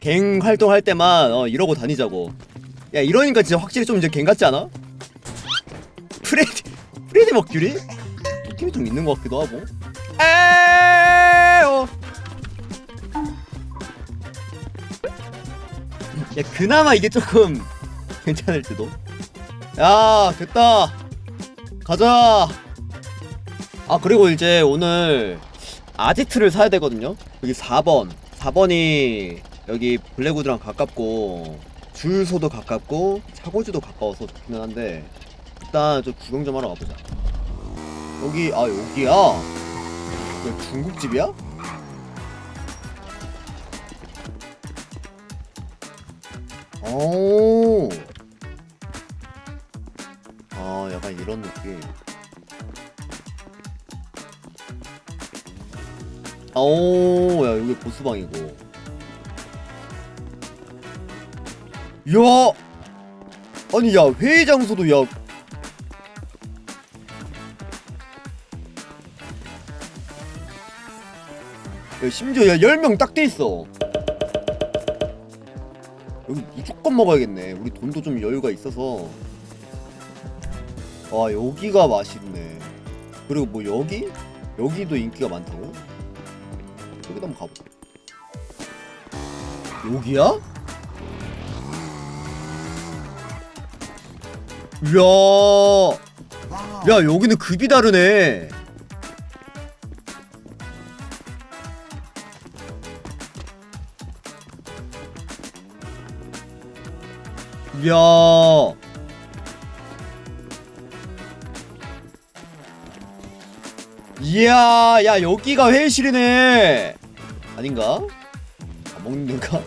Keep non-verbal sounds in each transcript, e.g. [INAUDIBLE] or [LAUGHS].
갱 활동할 때만 어, 이러고 다니자고. 야 이러니까 진짜 확실히 좀 이제 갱 같지 않아? 프레디 [LAUGHS] 프레디 머큐리? 느낌이 좀 있는 것 같기도 하고. 에어. 야 그나마 이게 조금 [LAUGHS] 괜찮을지도. 야 됐다. 가자. 아 그리고 이제 오늘 아지트를 사야 되거든요 여기 4번 4번이 여기 블랙우드랑 가깝고 주유소도 가깝고 차고지도 가까워서 좋기는 한데 일단 좀 구경 좀 하러 가보자 여기 아 여기야 여기 중국집이야? 오. 아, 약간 이런 느낌. 오, 야, 여기 보스방이고. 야! 아니, 야, 회의 장소도, 야. 야, 심지어, 야, 10명 딱 돼 있어. 여기 무조건 먹어야겠네. 우리 돈도 좀 여유가 있어서. 와 여기가 맛있네. 그리고 뭐 여기? 여기도 인기가 많다고? 여기도 한번 가보자. 여기야? 이야. 야 여기는 급이 다르네. 이야. 이야, 야, 여기가 회의실이네. 아닌가? 아, 먹는 데인가?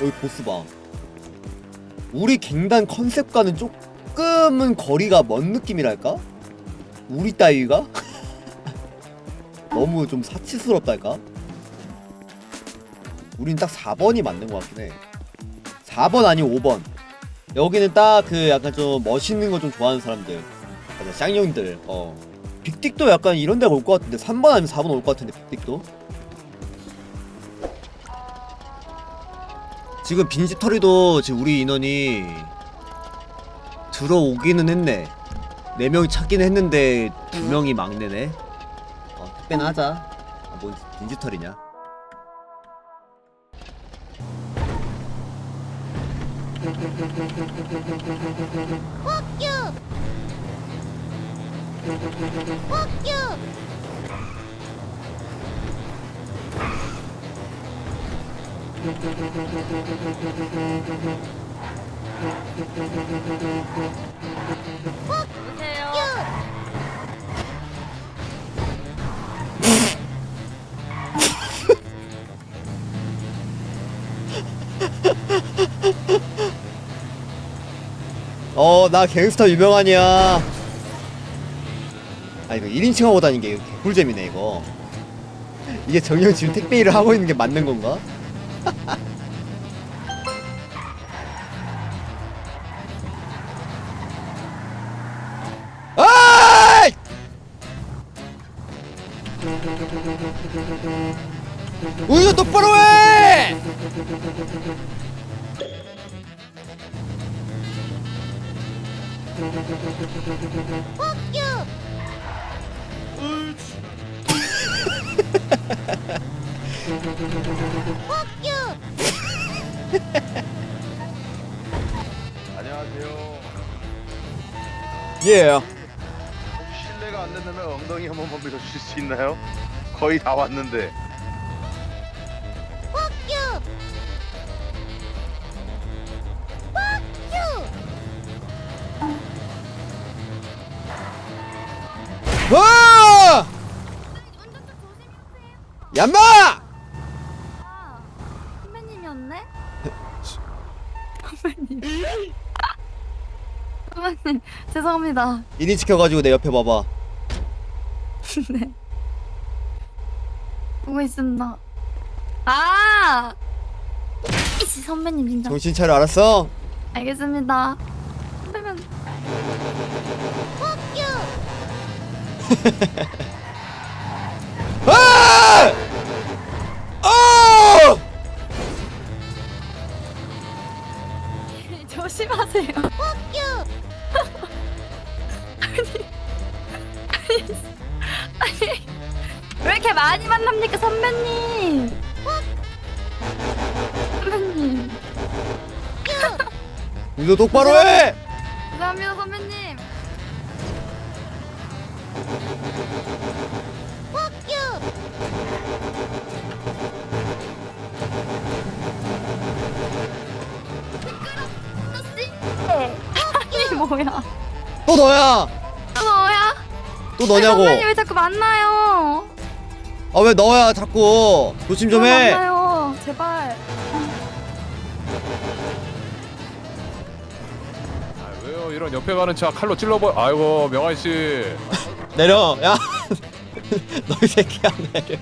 여기 보스방. 우리 갱단 컨셉과는 조금은 거리가 먼 느낌이랄까? 우리 따위가? [LAUGHS] 너무 좀 사치스럽달까? 우린 딱 4번이 맞는 것 같긴 해. 4번 아니면 5번. 여기는 딱 그 약간 좀 멋있는 거 좀 좋아하는 사람들. 맞아, 쌍용들. 어. 빅딕도 약간 이런 데가 올 것 같은데 3번 아니면 4번 올 것 같은데 빅딕도. 지금 빈지털이도 지금 우리 인원이 들어오기는 했네. 4명이 찾기는 했는데 2명이 막내네. 어, 택배나 하자. 아, 뭔 빈지털이냐. [LAUGHS] 어, 나 갱스터 유명하냐. 아, 이거 1인칭 하고 다니는 게 개꿀잼이네, 이거. 이게 정녕 지금 택배 일을 하고 있는 게 맞는 건가? [LAUGHS] 안녕하세요. 예. 실례가 안 된다면 엉덩이 한 번만 밀어주실 수 있나요? 거의 다 왔는데. 와! 얌마! 선배님, [LAUGHS] 죄송합니다. 이리 지켜가지고 내 옆에 봐봐. [LAUGHS] 네. 보고 있습니다. 아! 이씨, 선배님 진짜. 정신 차려 알았어? 알겠습니다. 선배님. [LAUGHS] 많이 만납니까, 선배님? 선배님. 이거 똑바로 해! 감사합니다, 선배님. 아니 뭐야? 또 너야! 또 너야? 또 너냐고! 선배님 왜 자꾸 만나요? 아 왜 너야 자꾸! 조심 좀 해! 만나요, 제발. 아, 왜요? 이런 옆에 가는 차 칼로 찔러버. 아이고 명환 씨. 내려! 야! [LAUGHS] 너 이 새끼야 내려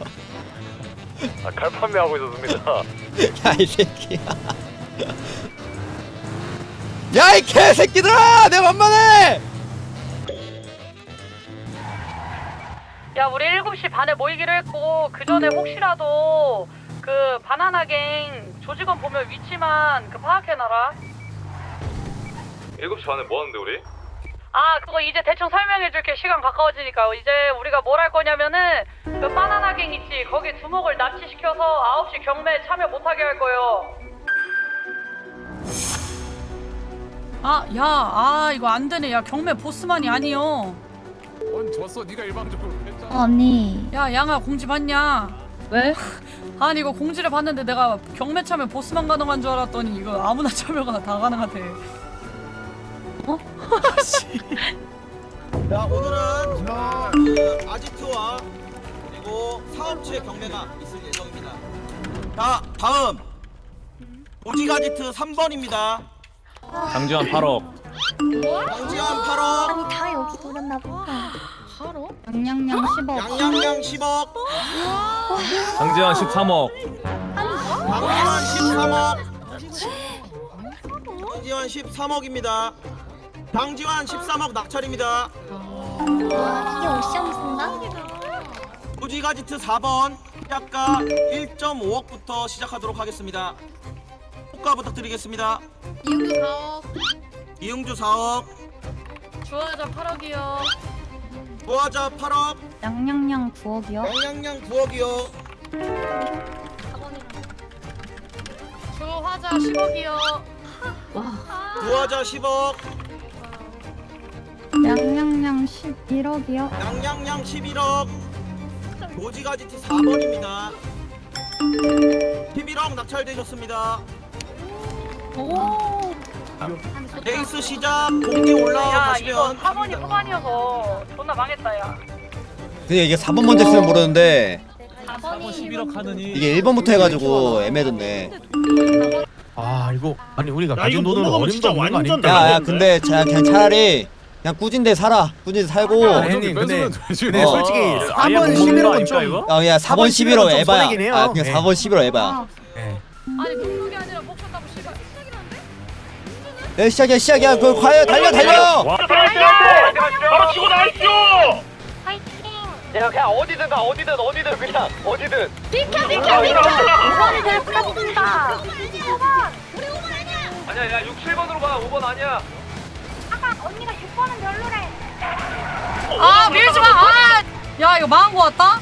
아, 칼 판매하고 있었습니다. [LAUGHS] 야 이 새끼야 야 이 개새끼들아! 내 만만해! 야 우리 7시 반에 모이기로 했고 그 전에 혹시라도 그 바나나 갱 조직원 보면 위치만 그 파악해놔라 7시 반에 뭐 하는데 우리? 아 그거 이제 대충 설명해줄게 시간 가까워지니까 이제 우리가 뭘 할 거냐면은 그 바나나 갱 있지 거기 두목을 납치시켜서 9시 경매에 참여 못하게 할 거예요 아, 야, 아, 이거 안 되네. 야, 경매 보스만이 아니요. 언 졌어. 네가 일방적으로 했잖 아. 언니. 야, 양아 공지 봤냐? 왜? [LAUGHS] 아니 이거 공지를 봤는데 내가 경매 참여 보스만 가능한 줄 알았더니 이거 아무나 [LAUGHS] 참여가 다 가능하대. 어? 씨. [LAUGHS] 자 오늘은 그 아지트와 그리고 사업체 경매가 있을 예정입니다. 자 다음 오직 아지트 3번입니다. 장지환 8억 강지환 8억, 아니 다 여기 돌았나 보다. 바로? 양양양 10억. 양양양 10억, 장지환 13억 강지환 13억, 강지환 13억입니다. 강지환 13억 낙찰입니다. 와 이게 옵션인가? 오직 아지트 4번 시작가 1.5억부터 시작하도록 하겠습니다. 호가 부탁드리겠습니다. 이유도 4억. 이응주 4억, 주화자 8억이요. 부하자 8억, 양양양 9억이요. 양양양 9억이요. 주화자 10억이요. 부하자 10억, 양양양 11억이요. 양양양 11억, 오지가지 티 4번입니다. 11억 낙찰되셨습니다. 오. 레이스 시작 공지 야 이거 올라가시면 4번이 후반이어서 존나 망했다 야 근데 이게 4번 먼저 했으면 모르는데 4번 11억 하느니 이게 1번부터 해가지고 애매해졌네 아 이거 아니 우리가 야, 가진 못 먹으면 어림도 진짜 없는 거 완전 아닙니까? 야야? 근데 자, 그냥 차라리 그냥 꾸진데 살아 꾸진데 살고 아, 형님, 근데-. 근데 어. 솔직히 아예 4번 못 먹는 거 11억은 아닙니까, 좀 이거? 어야 4번 11억 좀 에바야 해요. 아 그냥 네. 4번 11억 에바야 예. 아니 야 시작이야 시작이야 그 과연 달려 달려 와 바로 치고 나이스! 야 그냥 어디든 가 어디든 어디든 그냥 어디든 이번이 될 뻔했습니다. 아니야 야 6, 7번으로 가 5번 아니야 아 밀지 마. 아, 야 이거 망한 거 같다.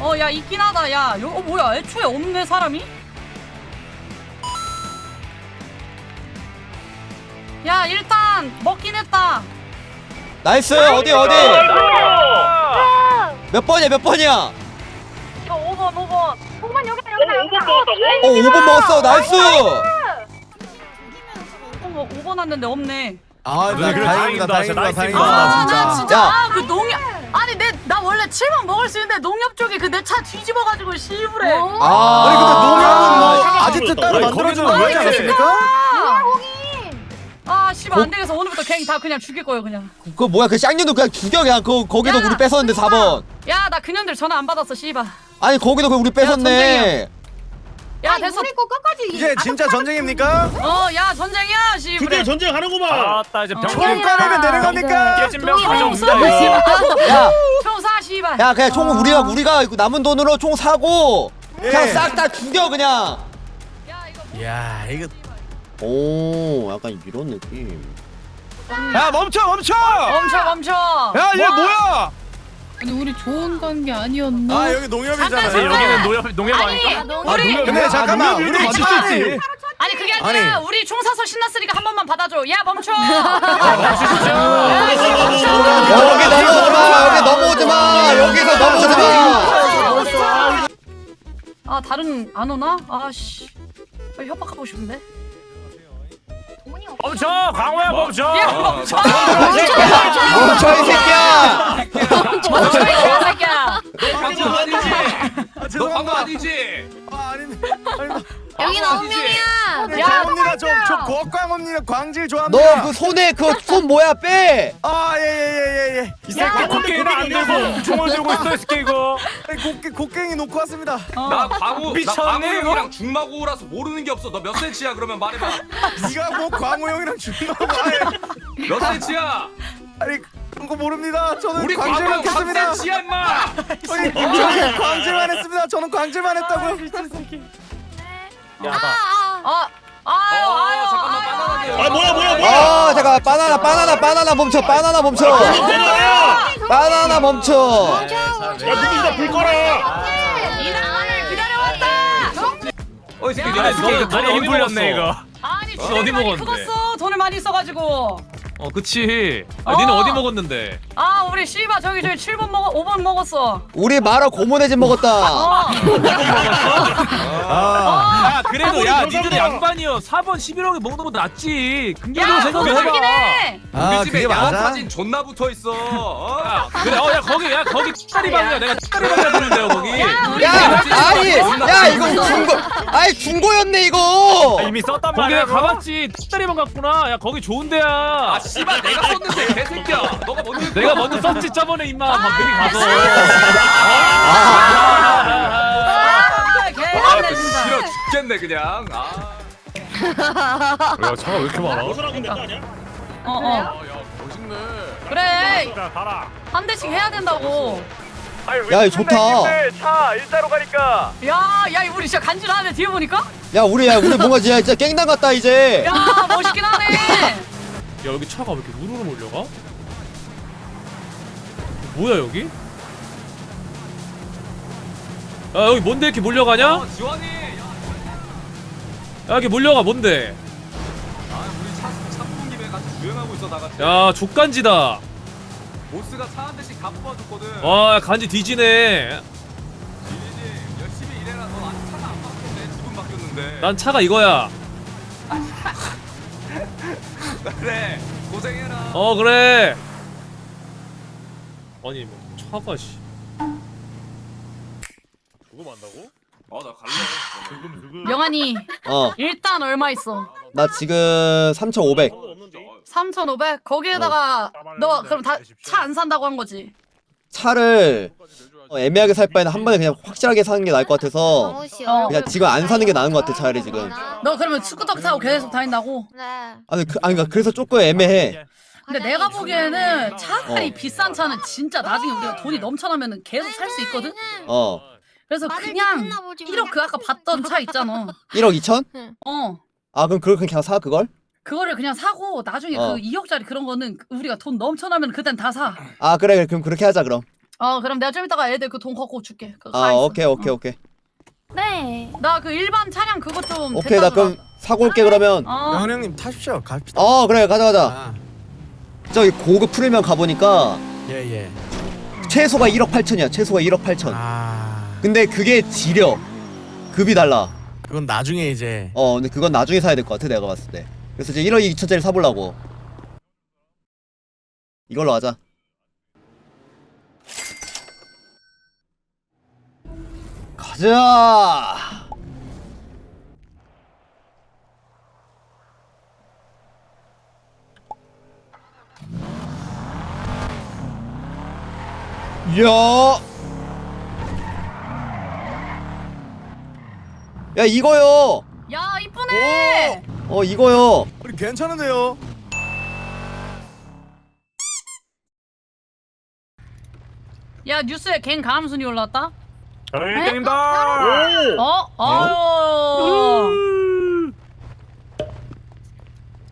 어, 야 있긴 하다. 야, 이거 어, 뭐야? 애초에 없네 사람이? 야 일단 먹긴 했다. 나이스 어디 어디 몇 번이야 몇 번이야 저 5번 5번 5번 여기다 오늘 5번 먹었다고? 어 5번 먹었어 나이스 어머 5번 왔는데 없네. 아 그래, 그래, 다행이다 다행이다. 다행이다 진짜 다행이다 아, 나 진짜. 야. 아, 그 농협 아니 내 나 원래 7번 먹을 수 있는데 농협 쪽에 그 내 차 뒤집어 가지고 실브래. 아 아니 근데 농협은 뭐 아, 아지트 따로 아니, 만들어주는 거기는 거 있지 왜 않았습니까? 아, 씨발 안 되겠어. 오늘부터 갱다 그냥 죽일 거예요, 그냥. 그거 뭐야 그 쌍년도 그냥 죽여 그냥 그 거기도 야, 우리 뺏었는데 4번 야, 나 그년들 전화 안 받았어, 씨발. 아니 거기도 그 우리 뺏었네 야, 됐어. 이제 진짜 전쟁입니까? 어, 야, 전쟁이야, 씨발. 드디어 전쟁하는구만! 아따 이제 어. 병총 꺼내면 되는 겁니까? 깨진 병 가져 쏘, 없습니다 씨발. 야 총사, 씨발. 야 그냥 총 우리가 우리가 남은 돈으로 총 사고 그냥 예. 싹 다 죽여 그냥 야, 이거 야 이거 오 약간 이런 느낌 야 멈춰 멈춰 멈춰 멈춰. 야 얘 뭐야 아니 우리 좋은 관계 아니었나? 아 여기 농협이잖아 잠깐, 여기는 노협 농협 아니 아닌가? 우리 근데 잠깐만 우리 맞을 수 있지. 아니 그게 아니라 우리 총 사서 신났으니까 한 번만 받아줘. 야 멈춰. 여기 넘어오지 마 여기 넘어오지 마 여기서 넘어오지 마 아 다른 안 오나? 아씨. 빨리 협박하고 싶은데. 멈춰! 광호야 멈춰. 야 멈춰. 멈춰! 이 새끼야! 멈춰 이 새끼야. 방금 아니지? 아 죄송합니다. 아니지? 아 아닌데 아닙니다 여기 아홉 명이야. 네, 죄송합니다 저저 고광호입니다 광질 너 좋아합니다 그 손에 그 손 뭐야 빼 아예예예예 예 이 새끼 곡괭이는 안 들고 총을 들고 있어 이 새끼 이거. 곡 곡괭이 놓고 왔습니다 나 광우 나 미쳤네, 광우 이거? 형이랑 중마고라서 모르는 게 없어. 너 몇 센치야? 그러면 말해봐. 네가 뭐 광호 형이랑 준다고 아예 몇 센치야? 아니 그런 거 모릅니다 저는 우리 광우 광질만 형 했습니다 3cm야 임마. 아니 저는 광질만 했습니다 저는 광질만 했다고요 아 아유 아유. 어, 잠깐만 바나나게. 아유. 아 뭐야 뭐야 뭐야 아 잠깐 바나나 바나나 바나나 멈춰 바나나 멈춰 바나나 멈춰 야 누구시다 불 꺼라 이랑을 기다려왔다. 어, 이 새끼 야, 너네 너힘 풀렸네 이거. 아니 어? 많이 먹었는데? 크겠어 돈을 많이 써가지고 어 그치. 아, 어. 니는 어디 먹었는데? 아 우리 씨바 저기 저기 7번 먹어 5번 먹었어 우리 마라 고모네 집 먹었다 어. 아 야 그래도 야 사번 니들은 사번. 양반이요 4번 11억에 먹는 것보다 낫지 긍정적으로 야 생각을 그거 좋긴 해봐 해 아, 우리 집에 그게 야한 맞아? 사진 존나 붙어 있어. 어? 그래 어야 거기 야 거기 찌다리 방이야 내가 찌다리 방이라 부르는데요 거기 야 아니 야 이거 중고 아니 중고였네 이거 이미 썼단 말이야 거기 가봤지 찌다리 방 갔구나 야 거기 좋은 데야 아 씨발 내가 썼는데 개새끼야. 너가 먼저 내가 먼저 썼지 저번에 임마 미리 가서 아 개맞네 진짜 싫어 죽겠네 그냥. 아. 야 차가 왜 이렇게 많아? 벗어나고 된거 아니야? 어어 야 멋있네. 그래 한 대씩 해야 된다고 야 이거 좋다 차 일자로 가니까 야 야 우리 진짜 간지나네 뒤에 보니까 야 우리 야 우리 뭔가 진짜 깽당 같다 이제 야 멋있긴 하네 야 여기 차가 왜 이렇게 우르르 몰려가? 뭐야 여기? 야 여기 뭔데 이렇게 몰려가냐? 어, 지원이. 야, 야 여기 몰려가 뭔데? 아 우리 차 차분 김에 같이 주행하고 있어 다 같이. 야 족간지다 보스가 차 한 대씩 다 뽑아줬거든. 와 간지 뒤지네 지리지 열심히 일해라. 너 아직 차가 안 바뀌었네. 기분 바뀌었는데. 난 차가 이거야 [LAUGHS] 그래 고생해라. 어 그래. 아니 뭐 차가 씨 그거 만다고? 어나 갈래. 명환이 어. 나 일단 얼마 있어? 지금 3,500 없는데. 3,500 거기에다가 너 그럼 다 차 안 산다고 한 거지? 차를 어, 애매하게 살 바에는 한 번에 그냥 확실하게 사는 게 나을 것 같아서 너무 싫어. 그냥 지금 안 사는 게 나은 것 같아 차라리 지금 너 그러면 스쿠터 타고 계속 다닌다고? 네. 아니 그 아니 그러니까 그래서 조금 애매해 근데 내가 보기에는 차라리 비싼 차는 진짜 나중에 우리가 돈이 넘쳐나면 계속 살 수 있거든? 어 그래서 그냥 듣나 보지 1억 그 아까 봤던 차 있잖아 1억 2천? 어 아 그럼 그걸 그냥 사 그걸? 그거를 그냥 사고 나중에 어. 그 2억짜리 그런 거는 우리가 돈 넘쳐나면 그땐 다사어 아 그래 그래 그럼 그렇게 하자 그럼 그럼 내가 좀 이따가 애들 그돈 걷고 줄게. 그거 아 가 있어. 오케이 오케이 오케이. 네. 나 그 일반 차량 그거 좀 오케이 나 데려다 그럼 사고 올게 그러면. 어. 형님 타십시오. 갑시다. 어 그래 가자 가자. 아, 저기 고급 프리미엄 가보니까 예 예. 최소가 1억 8천이야 최소가 1억 8천. 아. 근데 그게 지려. 급이 달라. 그건 나중에 이제. 어 근데 그건 나중에 사야 될 것 같아 내가 봤을 때. 그래서 이제 1억 2천짜리 사보려고. 이걸로 하자 가자 야. 야 이거요. 야 이쁘네 어 이거요. 우리 괜찮은데요 야 뉴스에 갱 가람 순위 올라왔다 자 1등입니다 어? 아유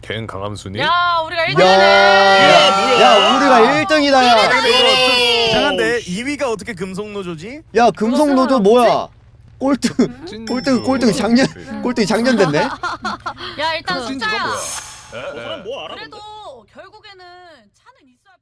갱 강함순이? 야 우리가 야, 1등이네 야, 우리가 1등이다, 야. 이상한데 2위가 어떻게 금속노조지? 야, 금속 노조 뭐야? 꼴등, 꼴등, 꼴등 작년, 꼴등 작년 됐네? 야 일단 숫자야 어, 사람 뭐 알아? 그래도 결국에는 차는 있어야